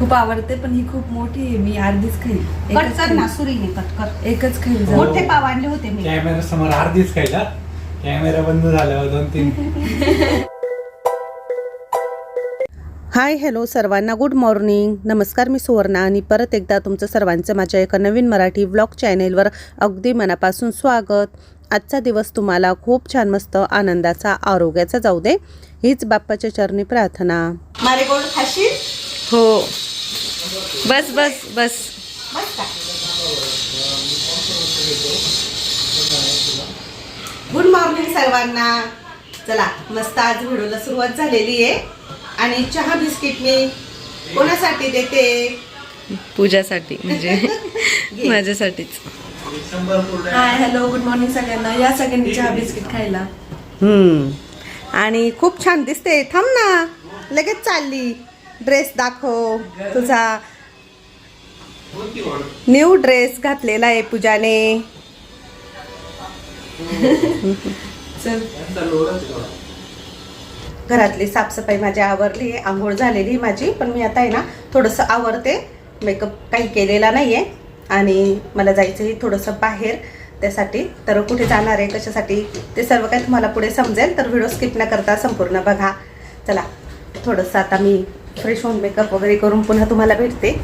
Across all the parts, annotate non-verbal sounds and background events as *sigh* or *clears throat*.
खूप आवडते पण ही खूप मोठी आहे. मी अर्धीच खाईल. कट एकच कर ना खाईल. सुरीने कट कर. एकच खाईल हो. जाऊ. मोठे पाव आणले होते मी. कॅमेरा समोर अर्धीच खायला कॅमेरा बंद झाल्यावर दोन तीन. *laughs* हाय हॅलो सर्वांना गुड मॉर्निंग नमस्कार मी सुवर्णा आणि परत एकदा तुमचं सर्वांचं माझ्या एका नवीन मराठी व्लॉग चॅनेलवर अगदी मनापासून स्वागत. आजचा दिवस तुम्हाला खूप छान मस्त आनंदाचा आरोग्याचा जाऊ दे. हीच बाप्पाच्या चरणी प्रार्थना. खाशील? हो. बस बस बस. गुड मॉर्निंग सर्वांना. चला मस्त आज व्हिडिओला सुरुवात झालेली आहे. आणि चहा बिस्किट मी कोणासाठी देते? पूजासाठी म्हणजे *laughs* माझ्यासाठीच. हाय हॅलो गुड मॉर्निंग सगळ्यांना. या सगळ्यांनी चहा बिस्किट खायला. हम्म. आणि खूप छान दिसते. थांब ना. लगेच चालली. ड्रेस दाखव तुझा. न्यू ड्रेस घातलेला आहे पूजाने. घरातली साफसफाई माझी आवरली आहे आंघोळ झालेली माझी पण मी आता आहे ना थोडंसं आवरते. मेकअप काही केलेला नाही आहे आणि मला जायचं आहे थोडंसं बाहेर. त्यासाठी तर कुठे जाणार आहे कशासाठी ते सर्व काही तुम्हाला पुढे समजेल. तर व्हिडिओ स्किप न करता संपूर्ण बघा. चला थोडंसं आता मी फ्रेश होऊन मेकअप वगैरे करून पुन्हा तुम्हाला भेटते.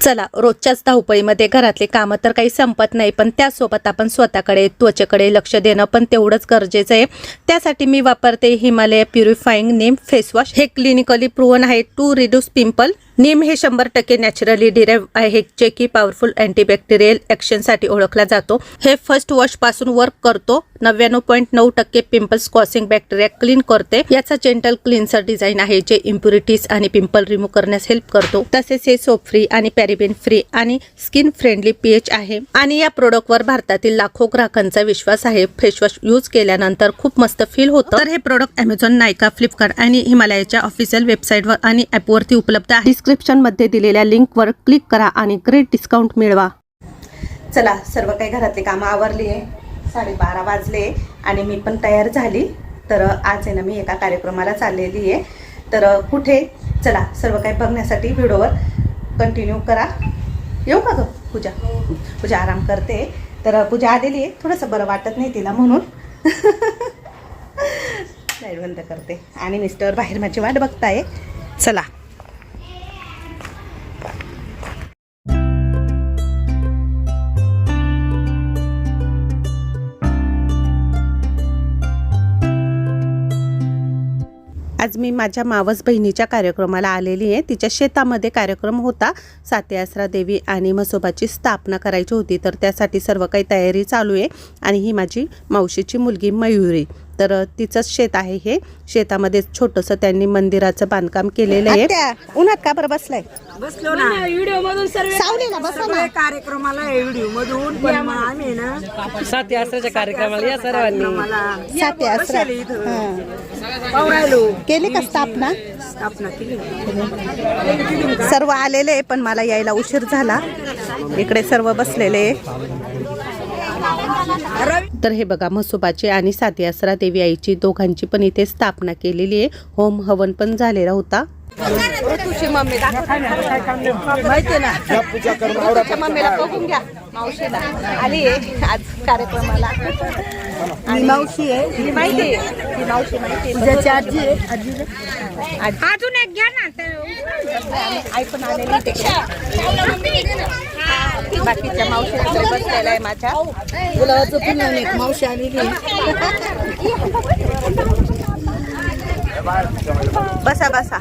चला रोजच्याच धावपळीमध्ये घरातले कामं तर काही संपत नाही पण त्यासोबत आपण स्वतःकडे त्वचेकडे लक्ष देणं पण तेवढंच गरजेचं आहे. त्यासाठी मी वापरते Himalaya purifying neem face wash. हे क्लिनिकली प्रूव्हन आहे टू रिड्यूस पिंपल नीम हे शंभर टक्के नॅचरली डिराईव्ह आहे जे की पॉवरफुल अँटीबॅक्टेरियल ॲक्शनसाठी ओळखला जातो. हे फर्स्ट वॉशपासून वर्क करतो. नव्याण्णव पॉईंट नऊ टक्के पिंपल्स कॉसिंग बॅक्टेरिया क्लीन करते. याचा जेंटल क्लिन्सर डिझाईन आहे जे इम्प्युरिटीज आणि पिंपल रिमूव्ह करण्यास हेल्प करतो. तसेच हे सोप फ्री आणि पॅरिबिन फ्री आणि स्किन फ्रेंडली पीएच आहे. आणि या प्रोडक्टवर भारतातील लाखो ग्राहकांचा विश्वास आहे. फेसवॉश यूज केल्यानंतर खूप मस्त फील होतं. तर हे प्रोडक्ट अमेझॉन नायका फ्लिपकार्ट आणि हिमालयाच्या ऑफिशियल वेबसाईटवर आणि ॲपवरती उपलब्ध आहे. डिस्क्रिप्शनमध्ये दिलेल्या लिंकवर क्लिक करा आणि ग्रेट डिस्काउंट मिळवा. चला सर्व काही घरातले कामं आवरली आहे. साडेबारा वाजले आणि मी पण तयार झाली. तर आज आहे ना मी एका कार्यक्रमाला चाललेली आहे. तर कुठे? चला सर्व काही बघण्यासाठी व्हिडिओवर कंटिन्यू करा. येऊ का गं पूजा? पूजा आराम करते. तर पूजा आलेली आहे. थोडंसं बरं वाटत नाही तिला म्हणून. *laughs* लाइट बंद करते. आणि मिस्टर बाहेर माझी वाट बघताय. चला. आज मी माझ्या मावस बहिणीच्या कार्यक्रमाला आलेली आहे. तिच्या शेतामध्ये कार्यक्रम होता. साते आसरा देवी आणि म्हसोबाची स्थापना करायची होती. तर त्यासाठी सर्व काही तयारी चालू आहे. आणि ही माझी मावशीची मुलगी मयुरी. तर तिचंच शेत आहे हे. शेतामध्ये छोटंसं त्यांनी मंदिराचं बांधकाम केलेलं आहे. उन्हात का बरं बसलाय? बसलो ना. व्हिडिओ मधून सर्व सावलीला बसा ना. कार्यक्रमाला व्हिडिओ मधून पण मग आम्ही ना साती आसऱ्याच्या कार्यक्रमाला या सर्वांनी. मला साते आसरा. बसले इथं. हां. पावरायलो. केली का स्थापना? स्थापना केली. सर्व आलेले आहे, पण मला यायला उशीर झाला. इकडे सर्व बसलेले तर हे बघा म्हसोबाची आणि साती आसरा देवी आईची दोघांची पण इथे स्थापना केलेली आहे. होम हवन पण झालेला होता. ऋतूची मम्मी माहिती ना? ऋतूच्या मम्मीला बघून घ्या. मावशीला. आली आहे आज कार्यक्रमाला. आणि मावशी आहे. ही माहिती आहे. ही मावशी माहिती आहे. आजी आहे. अजून एक घ्या ना आई पण आलेली तिकडे. बाकीच्या मावशी बसलेल्या आहे माझ्या. गुलाबाचं पुन्हा एक मावशी आलेली बसा बसा.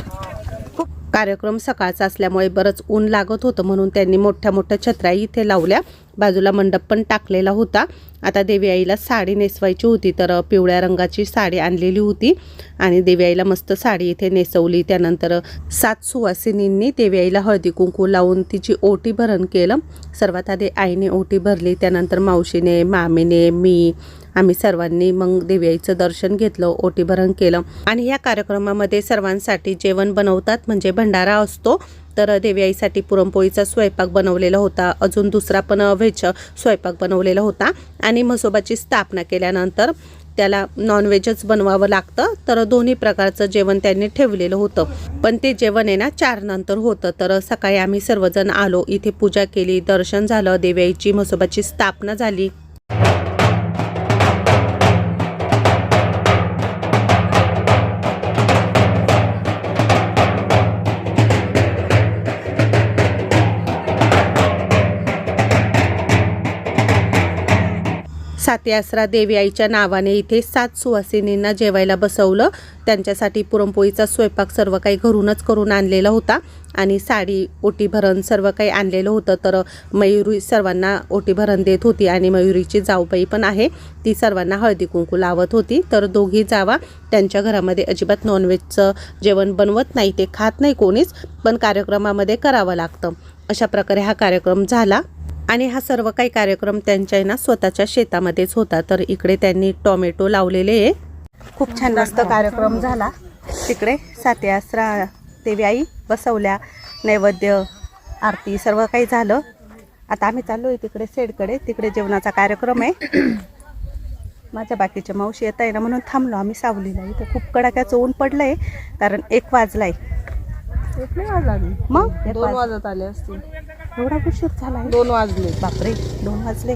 कार्यक्रम सकाळचा असल्यामुळे बरंच ऊन लागत होतं म्हणून त्यांनी मोठ्या मोठ्या छत्र्या इथे लावल्या. बाजूला मंडप पण टाकलेला होता. आता देवी आईला साडी नेसवायची होती तर पिवळ्या रंगाची साडी आणलेली होती आणि देवी आईला मस्त साडी इथे नेसवली. त्यानंतर सात सुवासिनींनी देवी आईला हळदी कुंकू लावून तिची ओटी भरण केलं. सर्वात आधी आईने ओटी भरली त्यानंतर मावशीने मामीने मी आम्ही सर्वांनी मग देवी दर्शन घेतलं ओटीभरण केलं. आणि या कार्यक्रमामध्ये सर्वांसाठी जेवण बनवतात म्हणजे भंडारा असतो. तर देवीआईसाठी पुरणपोळीचा स्वयंपाक बनवलेला होता. अजून दुसरा पण व्हेज स्वयंपाक बनवलेला होता. आणि म्हसोबाची स्थापना केल्यानंतर त्याला नॉनव्हेजच बनवावं लागतं. तर दोन्ही प्रकारचं जेवण त्यांनी ठेवलेलं होतं. पण ते जेवण आहे ना चार नंतर होतं. तर सकाळी आम्ही सर्वजण आलो इथे पूजा केली दर्शन झालं देवयाईची म्हसोबाची स्थापना झाली. साती आसरा देवी आईच्या नावाने इथे सात सुवासिनींना जेवायला बसवलं. त्यांच्यासाठी पुरणपोळीचा स्वयंपाक सर्व काही घरूनच करून आणलेला होता. आणि साडी ओटी भरण सर्व काही आणलेलं होतं. तर मयुरी सर्वांना ओटी भरण देत होती आणि मयुरीची जाऊबाई पण आहे. ती सर्वांना हळदी कुंकू लावत होती. तर दोघी जावा. त्यांच्या घरामध्ये अजिबात नॉनव्हेजचं जेवण बनवत नाही. ते खात नाही कोणीच पण कार्यक्रमामध्ये करावं लागतं. अशा प्रकारे हा कार्यक्रम झाला. आणि हा सर्व काही कार्यक्रम त्यांच्या आहे ना स्वतःच्या शेतामध्येच होता. तर इकडे त्यांनी टोमॅटो लावलेले आहे. खूप छान मस्त कार्यक्रम झाला. तिकडे साती आसरा देवी आई बसवल्या नैवेद्य आरती सर्व काही झालं. आता आम्ही चाललो आहे तिकडे सेडकडे तिकडे जेवणाचा कार्यक्रम आहे. *clears throat* माझ्या बाकीच्या मावशी येत आहे ना म्हणून थांबलो. आम्ही सावलीला इथे खूप कडाक्याचं ऊन पडलंय कारण एक वाजलाय. मग? एक दोन वाज- वाजत आले असतील. एवढा उशीर झालाय? दोन वाजले. बापरे दोन वाजले.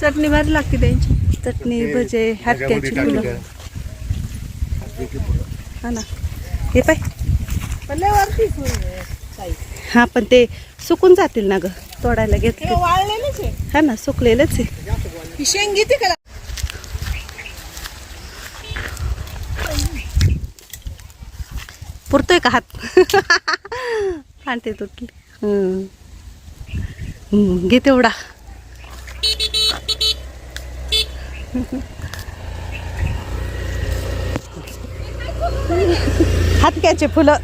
चटणी भारी लागते त्यांची. चटणी भजे हटक्याची फुलं हा ना. हे पाय. हा पण ते सुकून जातील ना ग. तोडायला घेतले वाळलेलेच आहे. हा ना सुकलेलंच आहे. शेंग घेते का पुरतोय का हात? *laughs* फांटे तुटली. घे तेवढा. हातक्याचे फुलं.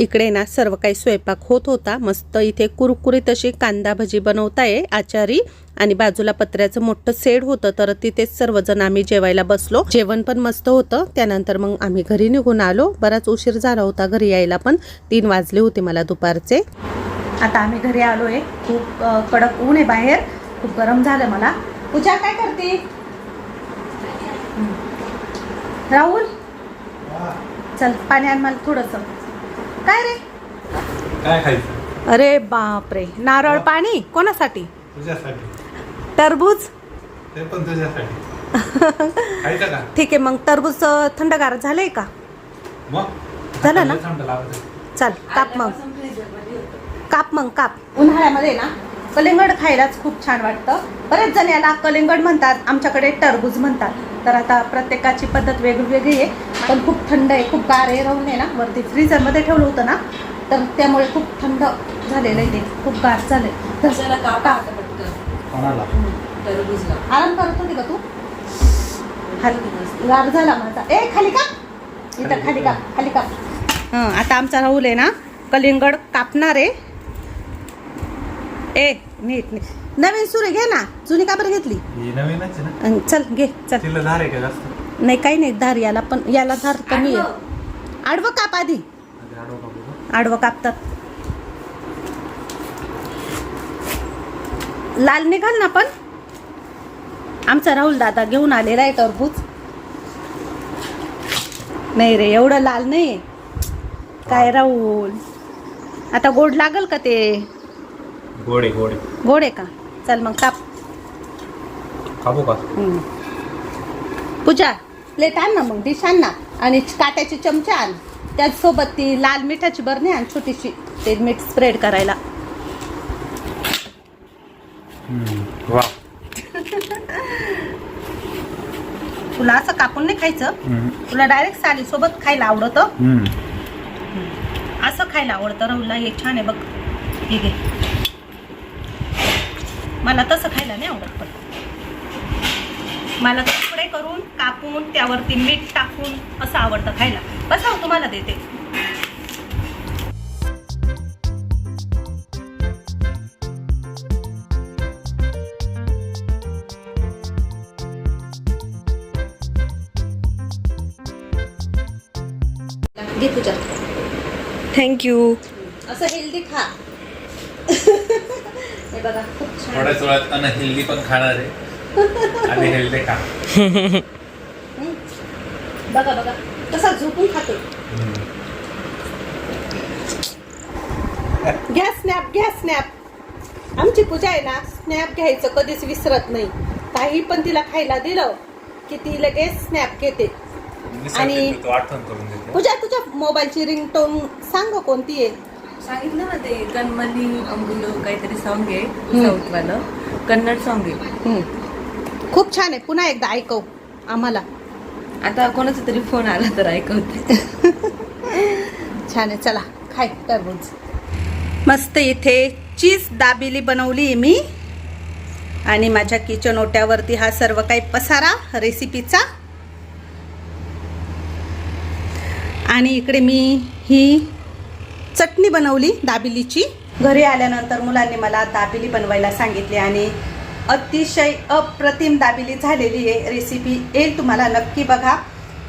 इकडे ना सर्व काही स्वयंपाक होत होता. मस्त इथे कुरकुरीत अशी कांदा भजी बनवताय आचारी. आणि बाजूला पत्र्याचं मोठं सेड होतं तर तिथेच सर्वजण आम्ही जेवायला बसलो. जेवण पण मस्त होतं. त्यानंतर मग आम्ही घरी निघून आलो. बराच उशीर झाला होता घरी यायला पण. तीन वाजले होते मला दुपारचे. आता आम्ही घरी आलोय. खूप अ, कडक ऊन आहे बाहेर. खूप गरम झालं मला. पूजा काय करते. राहुल? चल पाणी आण मला थोडस. काय रे? काय खायचं? अरे बापरे. नारळ पाणी? कोणासाठी? तुझ्यासाठी. टरबूज? ते पण तुझ्यासाठी. *laughs* खायचं का? ठीक आहे मग टरबूज अ, थंडगार झालंय का? मग? झालं ना? थंड लागत चल काप मग. काप मग काप. उन्हाळ्यामध्ये ना कलिंगड खायलाच खूप छान वाटतं. बरेच जण याला कलिंगड म्हणतात आमच्याकडे टरबूज म्हणतात. तर आता प्रत्येकाची पद्धत वेगवेगळी आहे. पण खूप थंड आहे खूप गार आहे राहून आहे ना. वरती फ्रीजरमध्ये ठेवलं होतं ना तर त्यामुळे खूप थंड झालेलं आहे ते. खूप गार काप. कोणाला? आराम करत होती का तू? खाली. गार झाला माझा. ए खाली का? इथं खाली का? खाली का? हं आता आमचा राहुल आहे ना कलिंगड कापणार आहे. ए नीट नीट. नवीन सुरे घे ना. जुनी का बरं घेतली? ही नवीनच आहे ना. अं, चल घे चल. तिला धार आहे का जास्त? नाही काही नाही धार याला पण याला धार कमी आहे. आडवं. काप आधी. आधी आडवं का? बघू? आडवं कापतात. लाल निघाल ना पण. आमचा राहुल दादा घेऊन आलेला आहे टरबूज. नाही रे एवढं लाल नाही काय राहुल? आता गोड लागल का ते? गोडे गोडे गोड आहे का? चल मग काप खाबू का? हम्म. पूजा प्लेट आण ना मग डिश आण ना. आणि काट्याची चमचा आण. त्याचसोबत ती लाल मिठाची बरणी आण छोटीशी. ते मीठ स्प्रेड करायला. वा. तुला असं कापून नाही खायचं? तुला डायरेक्ट साली सोबत खायला आवडतं? असं खायला आवडतं. राहुलला हे छान आहे बघ. हे घे. मला तसं खायला नाही आवडत पण. मला तुकडे करून कापून त्यावरती मीठ टाकून असं आवडतं खायला. बस हो तुम्हाला देते. घे तुझ्या थँक्यू असं हेल्दी खा. *laughs* हे बघा खूप छान. थोड्याच वेळात अनहेल्दी पण खाणार आहे. आणि हेल्दी का बघा बघा कसा झोपून खातो. घ्या स्नॅप घ्या स्नॅप आमची पूजा आहे ना स्नॅप घ्यायचं कधीच विसरत नाही. काही पण तिला खायला दिलं की ती लगेच स्नॅप घेते. आणि- पूजा तुझ्या मोबाईलची रिंगटोन सांग कोणती आहे? सांगितलं ना ते अंबुलो काहीतरी सॉन्ग आहे साऊथवालं. कन्नड सॉन्ग आहे. खूप छान आहे. पुन्हा एकदा ऐकव आम्हाला. आता कोणाचा तरी फोन आला तर ऐकवते. *laughs* छान आहे. चला खाय टरबूज मस्त इथे चीज दाबिली बनवली मी. आणि माझ्या किचन ओट्यावरती हा सर्व काही पसारा रेसिपीचा आणि इकडे मी ही चटणी बनवली दाबिलीची. घरी आल्यानंतर मुलांनी मला दाबिली बनवायला सांगितली आणि अतिशय अप्रतिम दाबिली झालेली आहे. रेसिपी येईल तुम्हाला नक्की बघा.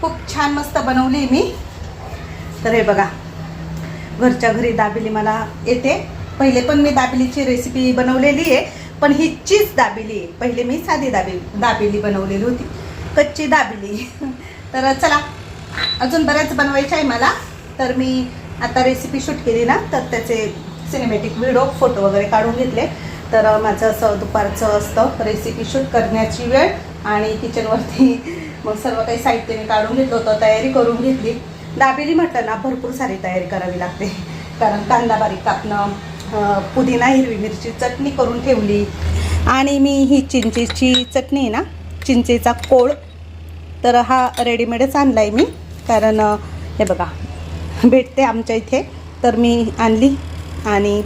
खूप छान मस्त बनवली मी. तर हे बघा घरच्या घरी दाबिली मला येते. पहिले पण मी दाबिलीची रेसिपी बनवलेली आहे पण ही चीज दाबिली आहे. पहिले मी साधी दाबी दाबिली बनवलेली होती. कच्ची दाबिली. *laughs* तर चला अजून बऱ्याच बनवायच्या आहे मला. तर मी आता रेसिपी शूट केली ना तर त्याचे सिनेमॅटिक व्हिडिओ फोटो वगैरे काढून घेतले. तर माझं असं दुपारचं असतं रेसिपी शूट करण्याची वेळ आणि किचनवरती *laughs* मग सर्व काही साहित्य मी काढून घेतलं होतं तयारी करून घेतली. दाबेली म्हटलं ना भरपूर सारी तयारी करावी लागते. कारण कांदा बारीक कापणं पुदिना हिरवी मिरची चटणी करून ठेवली. आणि मी ही चिंचेची चटणी आहे ना चिंचेचा कोळ तर हा रेडीमेडच आणला आहे मी. कारण हे बघा भेटते आमच्या इथे. तर मी आणली आणि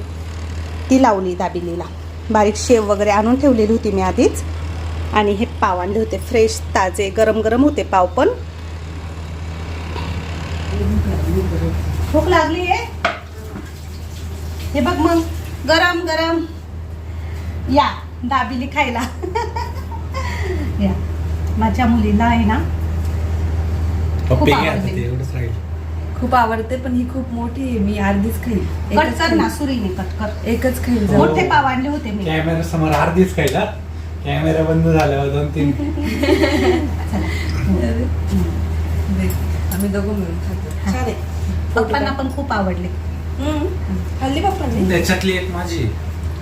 ती लावली दाबिलीला. बारीक शेव वगैरे आणून ठेवलेली होती मी आधीच. आणि हे पाव आणले होते. फ्रेश ताजे गरम गरम होते पाव पण. भूक लागली आहे? हे बघ मग. गरम गरम. या दाबिली खायला. *laughs* या. माझ्या मुलीला आहे ना खूप घ्या खूप आवडते पण ही खूप मोठी आहे. मी अर्धीच खाईल. कट एकच कर ना खाईल. सुरीने कट कर. एकच खाईल जाऊ. मोठे पाव आणले होते मी. कॅमेरा समोर अर्धीच खायला कॅमेरा बंद झाल्यावर दोन तीन. आम्ही दोघं मिळून खातो. छान आहे. पप्पांना पण खूप आवडले. हल्ली पप्पांनी? त्याच्यातली एक माझी.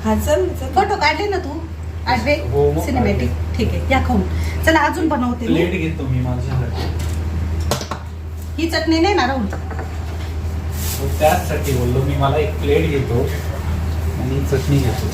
हा चल चल. फोटो काढले ना तू? आडवे हो, मग सिनेमॅटिक ठीक आहे या खाऊन. चला अजून बनवते मी. प्लेट घेतो मी माझ्यासाठी. ही चटणी नाही ना राहुल त्याचसाठी बोललो मी मला एक प्लेट घेतो आणि चटणी घेतो.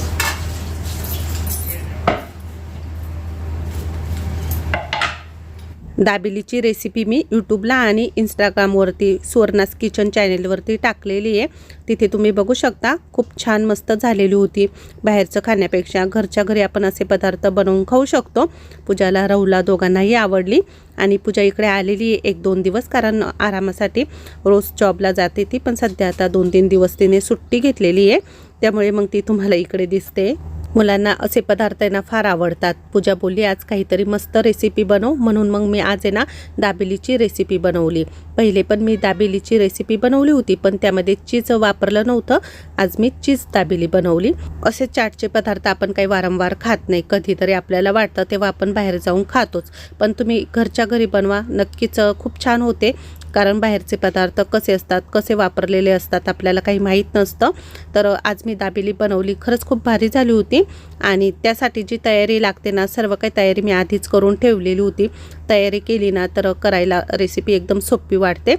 दाबेलीची रेसिपी मी यूट्यूबला आणि इंस्टाग्रामवरती सुवर्णास किचन चॅनेलवरती टाकलेली आहे. तिथे तुम्ही बघू शकता खूप छान मस्त झालेली होती. बाहेरचं खाण्यापेक्षा घरच्या घरी आपण असे पदार्थ बनवून खाऊ शकतो. पूजाला राहुला दोघांनाही आवडली. आणि पूजा इकडे आलेली आहे एक दोन दिवस कारण आरामासाठी. रोज जॉबला जाते ती पण सध्या आता दोन तीन दिवस तिने सुट्टी घेतलेली आहे. त्यामुळे मग ती तुम्हाला इकडे दिसते. मुलांना असे पदार्थ आहे ना फार आवडतात. पूजा बोलली आज काहीतरी मस्त रेसिपी बनव. म्हणून मग मी आज आहे ना दाबेलीची रेसिपी बनवली. पहिले पण मी दाबेलीची रेसिपी बनवली होती पण त्यामध्ये चीज वापरलं नव्हतं. आज मी चीज दाबेली बनवली. असे चाटचे पदार्थ आपण काही वारंवार खात नाही. कधीतरी आपल्याला वाटतं तेव्हा आपण बाहेर जाऊन खातोच. पण तुम्ही घरच्या घरी बनवा. नक्कीच खूप छान होते. कारण बाहेरचे पदार्थ कसे असतात कसे वापरलेले असतात आपल्याला काही माहीत नसतं. तर आज मी दाबेली बनवली. खरंच खूप भारी झाली होती. आणि त्यासाठी जी तयारी लागते ना सर्व काही तयारी मी आधीच करून ठेवलेली होती. तयारी केली ना तर करायला रेसिपी एकदम सोपी वाटते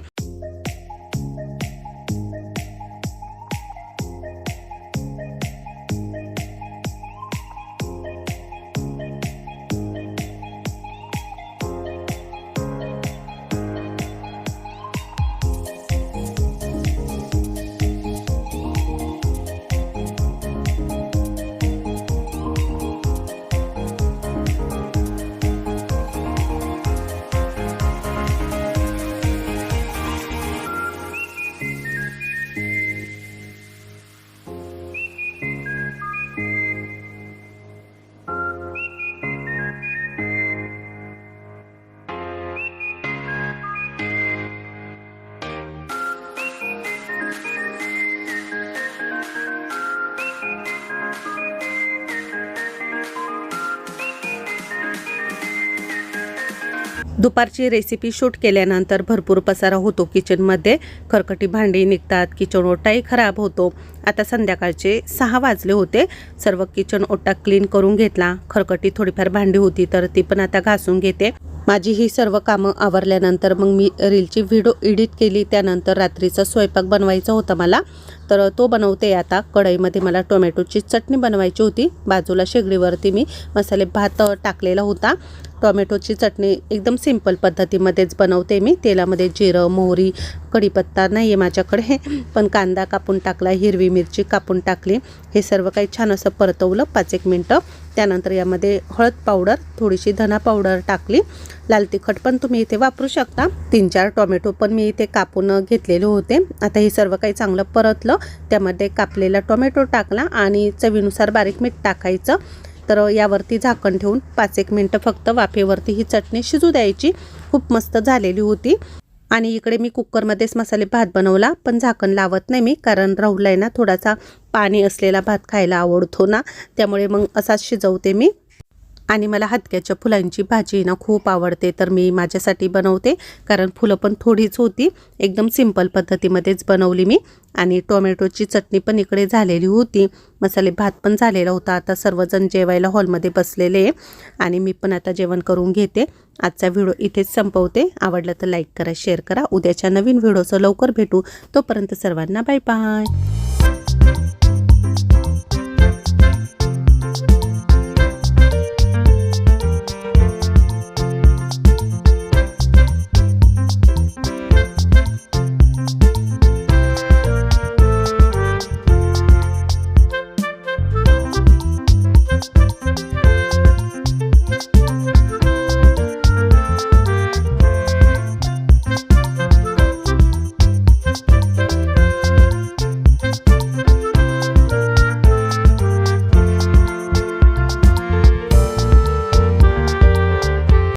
दुपारची रेसिपी शूट केल्यानंतर भरपूर पसारा होतो किचनमध्ये खरकटी भांडी निघतात किचन ओटाही खराब होतो. आता संध्याकाळचे सहा वाजले होते. सर्व किचन ओटा क्लीन करून घेतला. खरकटी थोडीफार भांडी होती तर ती पण आता घासून घेते. माझी ही सर्व कामं आवरल्यानंतर मग मी रीलची व्हिडिओ एडिट केली. त्यानंतर रात्रीचा स्वयंपाक बनवायचा होता मला. तर तो बनवते आता कढईमध्ये. मला टोमॅटोची चटणी बनवायची होती. बाजूला शेगडीवरती मी मसाले भात टाकलेला होता. टोमॅटोची चटणी एकदम सिंपल पद्धतीमध्येच बनवते मी. तेलामध्ये जिरं मोहरी कढीपत्ता नाही आहे माझ्याकडे. पण कांदा कापून टाकला हिरवी मिरची कापून टाकली. हे सर्व काही छान असं परतवलं पाच एक मिनटं. त्यानंतर यामध्ये हळद पावडर थोडीशी धना पावडर टाकली. लाल तिखट पण तुम्ही इथे वापरू शकता. तीन चार टोमॅटो पण मी इथे कापून घेतलेले होते. आता हे सर्व काही चांगलं परतलं. त्यामध्ये कापलेला टोमॅटो टाकला आणि चवीनुसार बारीक मीठ टाकायचं. तर यावरती झाकण ठेवून पाच एक मिनटं फक्त वाफेवरती ही चटणी शिजू द्यायची. खूप मस्त झालेली होती. आणि इकडे मी कुकरमध्येच मसाले भात बनवला पण झाकण लावत नाही मी कारण राहुला आहे ना थोडासा पाणी असलेला भात खायला आवडतो ना त्यामुळे मग असाच शिजवते मी. आणि मला हतक्याच्या फुलांची भाजी ना खूप आवडते तर मी माझ्यासाठी बनवते. कारण फुलं पण थोडीच होती. एकदम सिंपल पद्धतीमध्येच बनवली मी. आणि टोमॅटोची चटणी पण इकडे झालेली होती. मसाले भात पण झालेला होता. आता सर्वजण जेवायला हॉलमध्ये बसलेले आहे. आणि मी पण आता जेवण करून घेते. आजचा व्हिडिओ इथेच संपवते. आवडलं तर लाईक करा शेअर करा. उद्याच्या नवीन व्हिडिओचं लवकर भेटू. तोपर्यंत सर्वांना बाय बाय